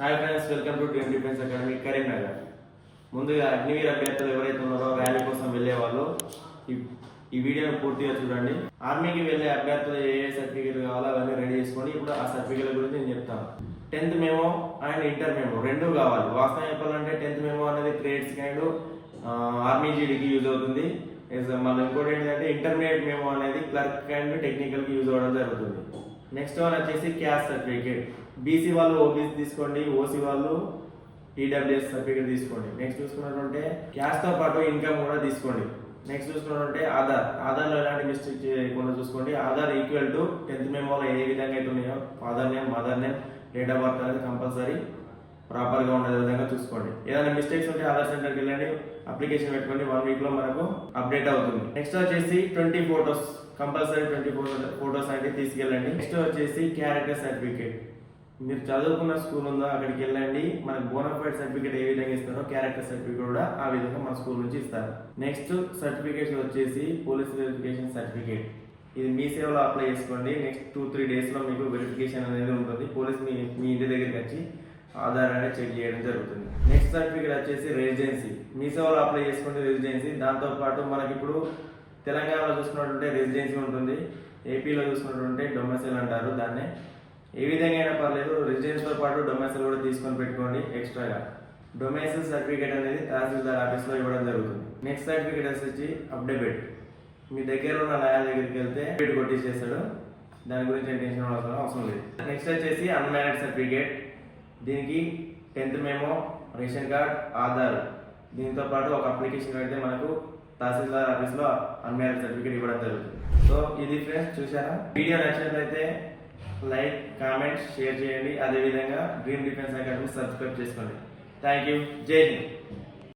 Hi friends welcome to dream defence academy Karimnagar ముందుగా అగ్నివీర్ అభ్యర్థులు ఎవరైతే ఉన్నారో ర్యాలీ కోసం వెళ్ళేవాళ్ళు ఈ- ఈ పూర్తిగా చూడండి. ఆర్మీకి వెళ్ళే అభ్యర్థులు ఏ ఏ సర్టిఫికేట్లు కావాలో అవన్నీ రెడీ చేసుకోండి ఇప్పుడు ఆ సర్టిఫికేట్ల గురించి నేను చెప్తాను. Tenth memo and inter memo రెండు కావాలి. వాస్తవం చెప్పాలంటే టెన్త్ మేమో అనేది ట్రేడ్స్ అండ్ ఆర్మీ జీడీకి యూజ్ అవుతుంది. మళ్ళీ ఇంకోటి ఏంటంటే ఇంటర్మీడియట్ మేమో అనేది క్లర్క్ అండ్ టెక్నికల్కి యూజ్ అవ్వడం జరుగుతుంది. నెక్స్ట్ వన్ వచ్చేసి క్యాస్ట్ సర్టిఫికేట్ బీసీ వాళ్ళు ఓబీసీ తీసుకోండి ఓసీ వాళ్ళు ఈడబ్ల్యూఎస్ సర్టిఫికేట్ తీసుకోండి. నెక్స్ట్ చూసుకున్నట్టుంటే క్యాస్ట్తో పాటు ఇన్కమ్ కూడా తీసుకోండి. నెక్స్ట్ చూసుకున్నట్టుంటే ఆధార్ ఆధార్లో ఎలాంటి మిస్టేక్ చేయకుండా చూసుకోండి. ఆధార్ ఈక్వల్ టు టెన్త్ మెమోలో ఏ విధంగా అయితే ఉన్నాయో father name mother name date of birth అనేది కంపల్సరీ ప్రాపర్గా ఉండే విధంగా చూసుకోండి. ఏదైనా మిస్టేక్స్ ఉంటే ఆధార్ సెంటర్కి వెళ్ళండి అప్లికేషన్ పెట్టుకోండి వన్ వీక్లో మనకు అప్డేట్ అవుతుంది. నెక్స్ట్ వచ్చేసి twenty photos compulsory twenty photos అనేది తీసుకెళ్ళండి. నెక్స్ట్ వచ్చేసి క్యారెక్టర్ సర్టిఫికేట్ మీరు చదువుకున్న స్కూల్ ఉందో అక్కడికి వెళ్ళండి. మనకు బోనఫైడ్ సర్టిఫికేట్ ఏ విధంగా ఇస్తారో క్యారెక్టర్ సర్టిఫికేట్ కూడా ఆ విధంగా మన స్కూల్ నుంచి ఇస్తారు. నెక్స్ట్ సర్టిఫికేషన్ వచ్చేసి పోలీస్ వెరిఫికేషన్ సర్టిఫికేట్ ఇది మీ సేవలో అప్లై చేసుకోండి. నెక్స్ట్ టూ త్రీ డేస్లో మీకు వెరిఫికేషన్ అనేది ఉంటుంది. పోలీస్ మీ మీ ఇంటి దగ్గరికి వచ్చి ఆధార్ అనేది చెక్ చేయడం జరుగుతుంది. నెక్స్ట్ సర్టిఫికేట్ వచ్చేసి రెసిడెన్సీ మీ సేవలో అప్లై చేసుకుంటే రెసిడెన్సీ దాంతో పాటు మనకి ఇప్పుడు తెలంగాణలో చూసుకున్నట్టుంటే రెసిడెన్సీ ఉంటుంది. ఏపీలో చూసుకున్నట్టుంటే డొమెసైల్ అంటారు దాన్ని. ఏ విధంగా అయినా పర్లేదు రెసిడెన్స్తో పాటు డొమెసైల్ కూడా తీసుకొని పెట్టుకోండి ఎక్స్ట్రాగా డొమెసైల్ సర్టిఫికేట్ అనేది తహసీల్దార్ ఆఫీస్లో ఇవ్వడం జరుగుతుంది. నెక్స్ట్ సర్టిఫికేట్ వచ్చేసి అప్డేట్ మీ దగ్గర ఉన్న లాయర్ దగ్గరికి వెళ్తే డేట్ కొట్టేసేస్తాడు. దాని గురించి టెన్షన్ అవసరం అవసరం లేదు. నెక్స్ట్ వచ్చేసి అన్మ్యారీడ్ సర్టిఫికేట్ దీనికి tenth memo ration card Aadhaar దీంతో పాటు ఒక అప్లికేషన్ పెడితే మనకు తహసీల్దార్ ఆఫీస్లో అన్మ్యారీడ్ సర్టిఫికేట్ ఇవ్వడం జరుగుతుంది. సో ఇది ఫ్రెండ్స్ చూసారా వీడియో నచ్చినట్లయితే లైక్ కామెంట్ షేర్ చేయండి. అదేవిధంగా డ్రీమ్ డిఫెన్స్ అకాడమీ సబ్స్క్రైబ్ చేసుకోండి. Thank you Jai Hind.